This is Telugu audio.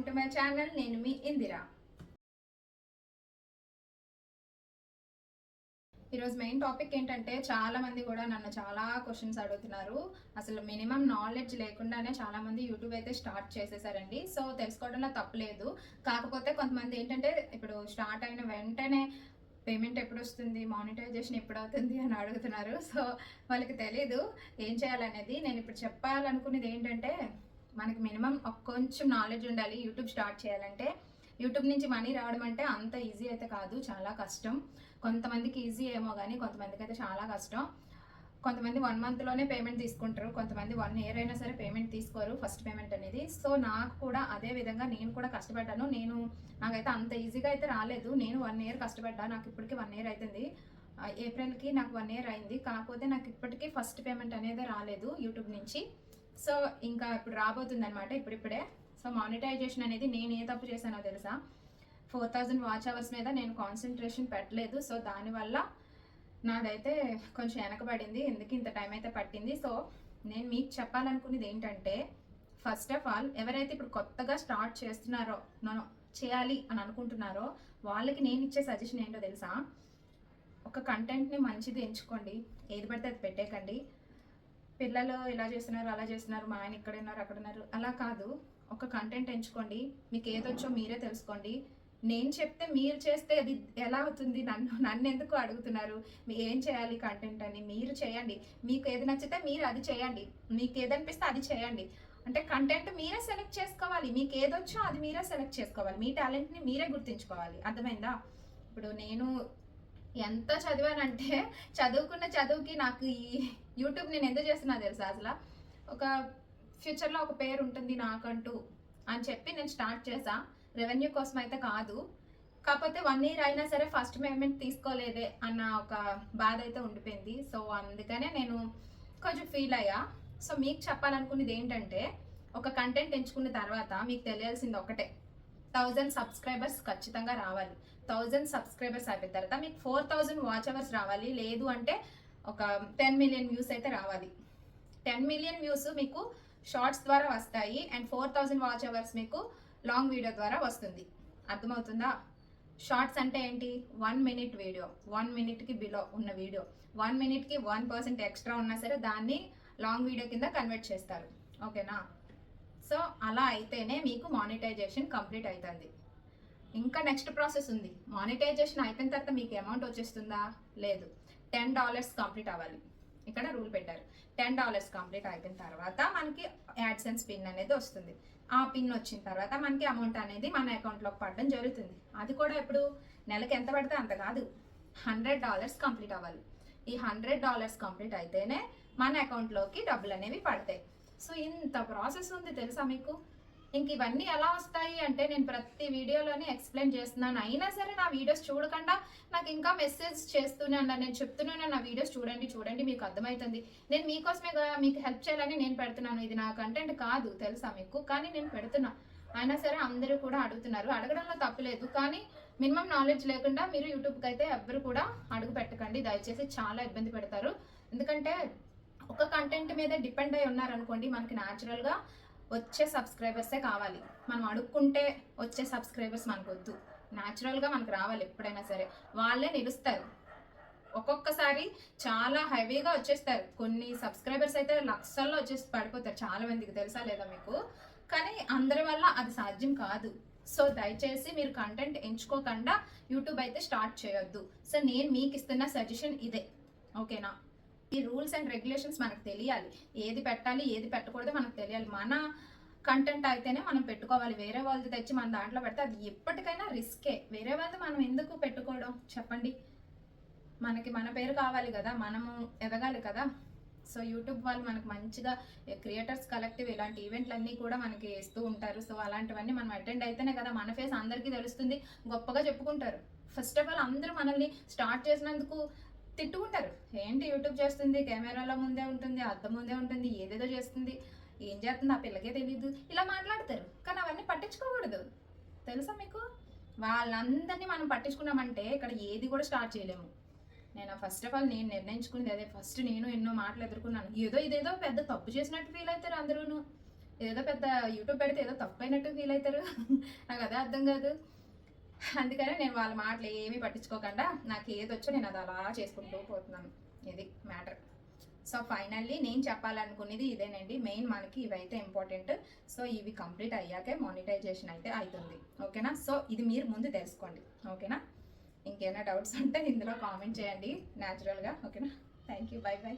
వెల్కమ్ టు మై ఛానల్ నేను మీ ఇందిరా. ఈరోజు మెయిన్ టాపిక్ ఏంటంటే చాలా మంది కూడా నన్ను చాలా క్వశ్చన్స్ అడుగుతున్నారు. అసలు మినిమం నాలెడ్జ్ లేకుండానే చాలా మంది యూట్యూబ్ అయితే స్టార్ట్ చేసేసారండి. సో తెలుసుకోవడంలో తప్పలేదు కాకపోతే కొంతమంది ఏంటంటే ఇప్పుడు స్టార్ట్ అయిన వెంటనే పేమెంట్ ఎప్పుడు వస్తుంది మానిటైజేషన్ ఎప్పుడు అవుతుంది అని అడుగుతున్నారు. సో వాళ్ళకి తెలీదు. ఏం చేయాలనేది? నేను ఇప్పుడు చెప్పాలనుకునేది ఏంటంటే మనకి మినిమం ఒక కొంచెం నాలెడ్జ్ ఉండాలి యూట్యూబ్ స్టార్ట్ చేయాలంటే. యూట్యూబ్ నుంచి మనీ రావడం అంటే అంత ఈజీ అయితే కాదు చాలా కష్టం. కొంతమందికి ఈజీ ఏమో కానీ కొంతమందికి అయితే చాలా కష్టం. కొంతమంది వన్ మంత్లోనే పేమెంట్ తీసుకుంటారు కొంతమంది వన్ ఇయర్ అయినా సరే పేమెంట్ తీసుకోరు ఫస్ట్ పేమెంట్ అనేది. సో నాకు కూడా అదే విధంగా నేను కూడా కష్టపడ్డాను. నేను నాకైతే అంత ఈజీగా అయితే రాలేదు. నేను వన్ ఇయర్ కష్టపడ్డా నాకు ఇప్పటికి వన్ ఇయర్ అవుతుంది ఏప్రిల్కి నాకు వన్ ఇయర్ అయింది. కాకపోతే నాకు ఇప్పటికీ ఫస్ట్ పేమెంట్ అనేది రాలేదు యూట్యూబ్ నుంచి. సో ఇంకా ఇప్పుడు రాబోతుంది అనమాట ఇప్పుడిప్పుడే. సో మానిటైజేషన్ అనేది నేను ఏ తప్పు చేశానో తెలుసా? ఫోర్ థౌజండ్ వాచ్ అవర్స్ మీద నేను కాన్సన్ట్రేషన్ పెట్టలేదు. సో దానివల్ల నాదైతే కొంచెం వెనకబడింది. ఎందుకు ఇంత టైం అయితే పట్టింది? సో నేను మీకు చెప్పాలనుకునేది ఏంటంటే ఫస్ట్ ఆఫ్ ఆల్ ఎవరైతే ఇప్పుడు కొత్తగా స్టార్ట్ చేస్తున్నారో నన్ను చేయాలి అని అనుకుంటున్నారో వాళ్ళకి నేను ఇచ్చే సజెషన్ ఏంటో తెలుసా? ఒక కంటెంట్ని మంచిది ఎంచుకోండి. ఏది పడితే అది పెట్టేకండి. పిల్లలు ఇలా చేస్తున్నారు అలా చేస్తున్నారు మా ఆయన ఇక్కడ ఉన్నారు అక్కడ ఉన్నారు. అలా కాదు. ఒక కంటెంట్ ఎంచుకోండి. మీకు ఏదొచ్చో మీరే తెలుసుకోండి. నేను చెప్తే మీరు చేస్తే అది ఎలా అవుతుంది? నన్ను నన్ను ఎందుకు అడుగుతున్నారు? మీ ఏం చేయాలి కంటెంట్ అని మీరు చేయండి. మీకు ఏది నచ్చితే మీరు అది చేయండి. మీకు ఏదనిపిస్తే అది చేయండి. అంటే కంటెంట్ మీరే సెలెక్ట్ చేసుకోవాలి. మీకు ఏదొచ్చో అది మీరే సెలెక్ట్ చేసుకోవాలి. మీ టాలెంట్ని మీరే గుర్తించుకోవాలి. అర్థమైందా? ఇప్పుడు నేను ఎంత చదివానంటే చదువుకున్న చదువుకి నాకు ఈ యూట్యూబ్ నేను ఎందుకు చేస్తున్నా తెలుసా అసలు? ఒక ఫ్యూచర్లో ఒక పేరు ఉంటుంది నాకంటూ అని చెప్పి నేను స్టార్ట్ చేసా రెవెన్యూ కోసం అయితే కాదు. కాకపోతే వన్ ఇయర్ అయినా సరే ఫస్ట్ పేమెంట్ తీసుకోలేదే అన్న ఒక బాధ అయితే ఉండిపోయింది. సో అందుకనే నేను కొంచెం ఫీల్ అయ్యా. సో మీకు చెప్పాలనుకునేది ఏంటంటే ఒక కంటెంట్ ఎంచుకున్న తర్వాత మీకు తెలియాల్సింది ఒకటే. థౌజండ్ సబ్స్క్రైబర్స్ ఖచ్చితంగా రావాలి. థౌజండ్ సబ్స్క్రైబర్స్ అయిపోయిన తర్వాత మీకు ఫోర్ థౌజండ్ వాచ్ అవర్స్ రావాలి. లేదు అంటే ఒక టెన్ మిలియన్ వ్యూస్ అయితే రావాలి. టెన్ మిలియన్ వ్యూస్ మీకు షార్ట్స్ ద్వారా వస్తాయి and four thousand watch hours మీకు లాంగ్ వీడియో ద్వారా వస్తుంది. అర్థమవుతుందా? షార్ట్స్ అంటే ఏంటి? వన్ మినిట్ వీడియో వన్ మినిట్కి బిలో ఉన్న వీడియో వన్ మినిట్కి వన్ పర్సెంట్ ఎక్స్ట్రా ఉన్నా సరే దాన్ని లాంగ్ వీడియో కింద కన్వర్ట్ చేస్తారు. ఓకేనా సో అలా అయితేనే మీకు మానిటైజేషన్ కంప్లీట్ అవుతుంది ఇంకా నెక్స్ట్ ప్రాసెస్ ఉంది. మానిటైజేషన్ అయిపోయిన తర్వాత మీకు అమౌంట్ వచ్చేస్తుందా? లేదు. టెన్ డాలర్స్ కంప్లీట్ అవ్వాలి. ఇక్కడ రూల్ పెట్టారు. టెన్ డాలర్స్ కంప్లీట్ అయిపోయిన తర్వాత మనకి యాడ్సెన్స్ పిన్ అనేది వస్తుంది. ఆ పిన్ వచ్చిన తర్వాత మనకి అమౌంట్ అనేది మన అకౌంట్లోకి పడడం జరుగుతుంది. అది కూడా ఇప్పుడు నెలకు ఎంత పడితే అంత కాదు. హండ్రెడ్ డాలర్స్ కంప్లీట్ అవ్వాలి. ఈ హండ్రెడ్ డాలర్స్ కంప్లీట్ అయితేనే మన అకౌంట్లోకి డబ్బులు అనేవి పడతాయి. సో ఇంత ప్రాసెస్ ఉంది తెలుసా మీకు? ఇంక ఇవన్నీ ఎలా వస్తాయి అంటే నేను ప్రతి వీడియోలోనే ఎక్స్ప్లెయిన్ చేస్తున్నాను. అయినా సరే నా వీడియోస్ చూడకుండా నాకు ఇంకా మెసేజ్ చేస్తూనే అన్న నేను చెప్తున్నాను నా వీడియోస్ చూడండి చూడండి మీకు అర్థమవుతుంది నేను మీకోసమే మీకు హెల్ప్ చేయాలని నేను పెడుతున్నాను. ఇది నా కంటెంట్ కాదు తెలుసా మీకు? కానీ నేను పెడుతున్నా. అయినా సరే అందరూ కూడా అడుగుతున్నారు. అడగడంలో తప్పులేదు కానీ మినిమం నాలెడ్జ్ లేకుండా మీరు యూట్యూబ్కి అయితే ఎవ్వరు కూడా అడుగు పెట్టకండి. దయచేసి చాలా ఇబ్బంది పెడతారు. ఎందుకంటే ఒక కంటెంట్ మీద డిపెండ్ అయి ఉన్నారనుకోండి మనకి న్యాచురల్గా వచ్చే సబ్స్క్రైబర్సే కావాలి? మనం అడుక్కుంటే వచ్చే సబ్స్క్రైబర్స్ మనకు వద్దు న్యాచురల్గా మనకు రావాలి ఎప్పుడైనా సరే. వాళ్ళే నిలుస్తారు. ఒక్కొక్కసారి చాలా హెవీగా వచ్చేస్తారు. కొన్ని సబ్స్క్రైబర్స్ అయితే లక్షల్లో వచ్చేసి పడిపోతారు. చాలా మందికి తెలుసా లేదా మీకు? కానీ అందరి వల్ల అది సాధ్యం కాదు. సో దయచేసి మీరు కంటెంట్ ఎంచుకోకుండా యూట్యూబ్ అయితే స్టార్ట్ చేయొద్దు. సో నేను మీకు ఇస్తున్న సజెషన్ ఇదే. ఓకేనా ఈ రూల్స్ అండ్ రెగ్యులేషన్స్ మనకు తెలియాలి. ఏది పెట్టాలి ఏది పెట్టకూడదు మనకు తెలియాలి. మన కంటెంట్ అయితేనే మనం పెట్టుకోవాలి. వేరే వాళ్ళది తెచ్చి మన దాంట్లో పెడితే అది ఎప్పటికైనా రిస్కే. వేరే వాళ్ళది మనం ఎందుకు పెట్టుకోవడం? చెప్పండి. మనకి మన పేరు కావాలి కదా మనము ఎదగాలి కదా. సో యూట్యూబ్ వాళ్ళు మనకు మంచిగా క్రియేటర్స్ కలెక్టివ్ ఇలాంటి ఈవెంట్లు అన్నీ కూడా మనకి వేస్తూ ఉంటారు. సో అలాంటివన్నీ మనం అటెండ్ అయితేనే కదా మన ఫేస్ అందరికీ తెలుస్తుంది. గొప్పగా చెప్పుకుంటారు. ఫస్ట్ ఆఫ్ ఆల్ అందరూ మనల్ని స్టార్ట్ చేసినందుకు తిట్టుకుంటారు ఏంటి యూట్యూబ్ చేస్తుంది కెమెరాల ముందే ఉంటుంది అద్దం ముందే ఉంటుంది ఏదేదో చేస్తుంది. ఏం చేస్తుంది ఆ పిల్లకే తెలియదు ఇలా మాట్లాడతారు. కానీ అవన్నీ పట్టించుకోకూడదు. తెలుసా మీకు? వాళ్ళందరినీ మనం పట్టించుకున్నామంటే ఇక్కడ ఏది కూడా స్టార్ట్ చేయలేము. నేను ఫస్ట్ ఆఫ్ ఆల్ నేను నిర్ణయించుకుంది అదే. ఫస్ట్ నేను ఎన్నో మాటలు ఎదుర్కొన్నాను. ఏదో ఇదేదో పెద్ద తప్పు చేసినట్టు ఫీల్ అవుతారు అందరూను. ఏదో పెద్ద యూట్యూబ్ పెడితే ఏదో తప్పు అయినట్టు ఫీల్ అవుతారు. నాకు అదే అర్థం కాదు. అందుకనే నేను వాళ్ళ మాటలు ఏమీ పట్టించుకోకుండా నాకు ఏది వచ్చో నేను అది అలా చేసుకుంటూ పోతున్నాను. ఇది మ్యాటర్. సో ఫైనల్లీ నేను చెప్పాలనుకునేది ఇదేనండి. మెయిన్ మనకి ఇవైతే ఇంపార్టెంట్. సో ఇవి కంప్లీట్ అయ్యాకే మానిటైజేషన్ అయితే అవుతుంది ఓకేనా? సో ఇది మీరు ముందు తెలుసుకోండి. ఓకేనా? ఇంకేమైనా డౌట్స్ ఉంటే ఇందులో కామెంట్ చేయండి. న్యాచురల్గా. ఓకేనా? Thank you. Bye bye.